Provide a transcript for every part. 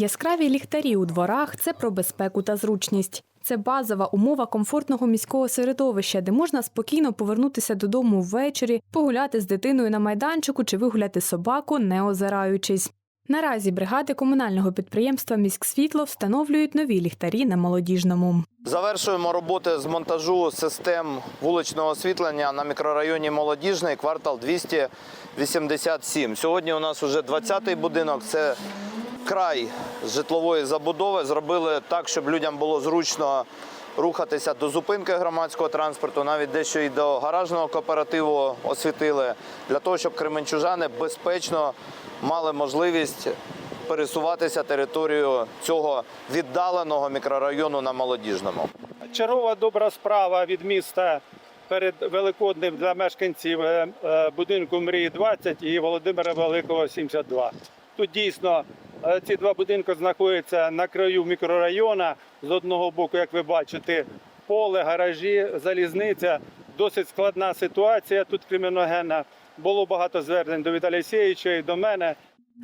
Яскраві ліхтарі у дворах це про безпеку та зручність. Це базова умова комфортного міського середовища, де можна спокійно повернутися додому ввечері, погуляти з дитиною на майданчику чи вигуляти собаку, не озираючись. Наразі бригади комунального підприємства Міськсвітло встановлюють нові ліхтарі на молодіжному. Завершуємо роботи з монтажу систем вуличного освітлення на мікрорайоні Молодіжний, квартал 287. Сьогодні у нас вже 20-й будинок. Це край житлової забудови. Зробили так, щоб людям було зручно рухатися до зупинки громадського транспорту, навіть дещо і до гаражного кооперативу освітили, для того, щоб кременчужани безпечно мали можливість пересуватися територією цього віддаленого мікрорайону на молодіжному. Чергова добра справа від міста перед Великодним для мешканців е, е, будинку Мрії 20 і Володимира Великого 72. Тут дійсно ці два будинки знаходяться на краю мікрорайону. З одного боку, як ви бачите, поле, гаражі, залізниця. Досить складна ситуація тут криміногенна. Було багато звернень до Віталія Сєвича і до мене.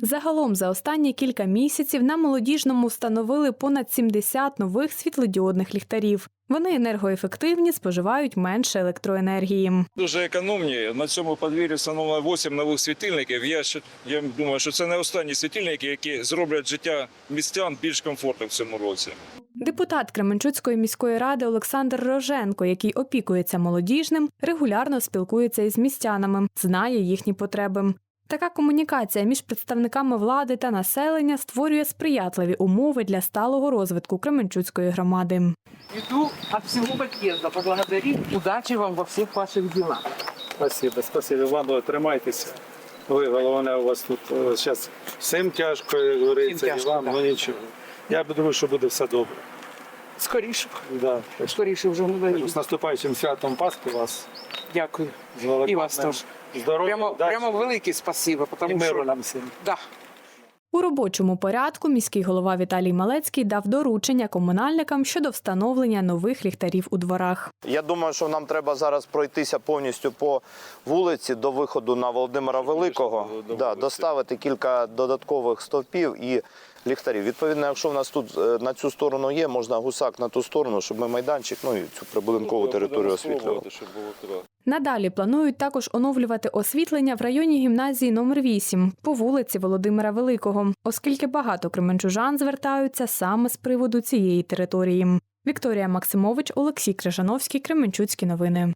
Загалом за останні кілька місяців на молодіжному встановили понад 70 нових світлодіодних ліхтарів. Вони енергоефективні, споживають менше електроенергії. Дуже економні. На цьому подвір'ї встановлено 8 нових світильників. Я, ще- я думаю, що це не останні світильники, які зроблять життя містян більш комфортним в цьому році. Депутат Кременчуцької міської ради Олександр Роженко, який опікується молодіжним, регулярно спілкується із містянами, знає їхні потреби. Така комунікація між представниками влади та населення створює сприятливі умови для сталого розвитку Кременчуцької громади. Иду от всего подъезда поблагодарить. Удачи вам во всех ваших делах. Спасибо, спасибо вам. Тримайтеся. Ви головне, у вас тут зараз всім тяжко, як говориться, тяжко, і вам ну нічого. Я думаю, що буде все добре. Скоріше, Да. скоріше вже не З наступаючим святом Пасхи вас. Дякую. З І вас теж. Здоров'я, Прямо, прямо велике спасибо, і миру що нам всім. да, У робочому порядку міський голова Віталій Малецький дав доручення комунальникам щодо встановлення нових ліхтарів у дворах. Я думаю, що нам треба зараз пройтися повністю по вулиці до виходу на Володимира Великого, до да, доставити кілька додаткових стовпів і ліхтарів. Відповідно, якщо в нас тут е, на цю сторону є, можна гусак на ту сторону, щоб ми майданчик, ну і цю прибудинкову територію освітлювали. Щоб було. Надалі планують також оновлювати освітлення в районі гімназії номер 8 по вулиці Володимира Великого, оскільки багато кременчужан звертаються саме з приводу цієї території. Вікторія Максимович, Олексій Крижановський, Кременчуцькі новини.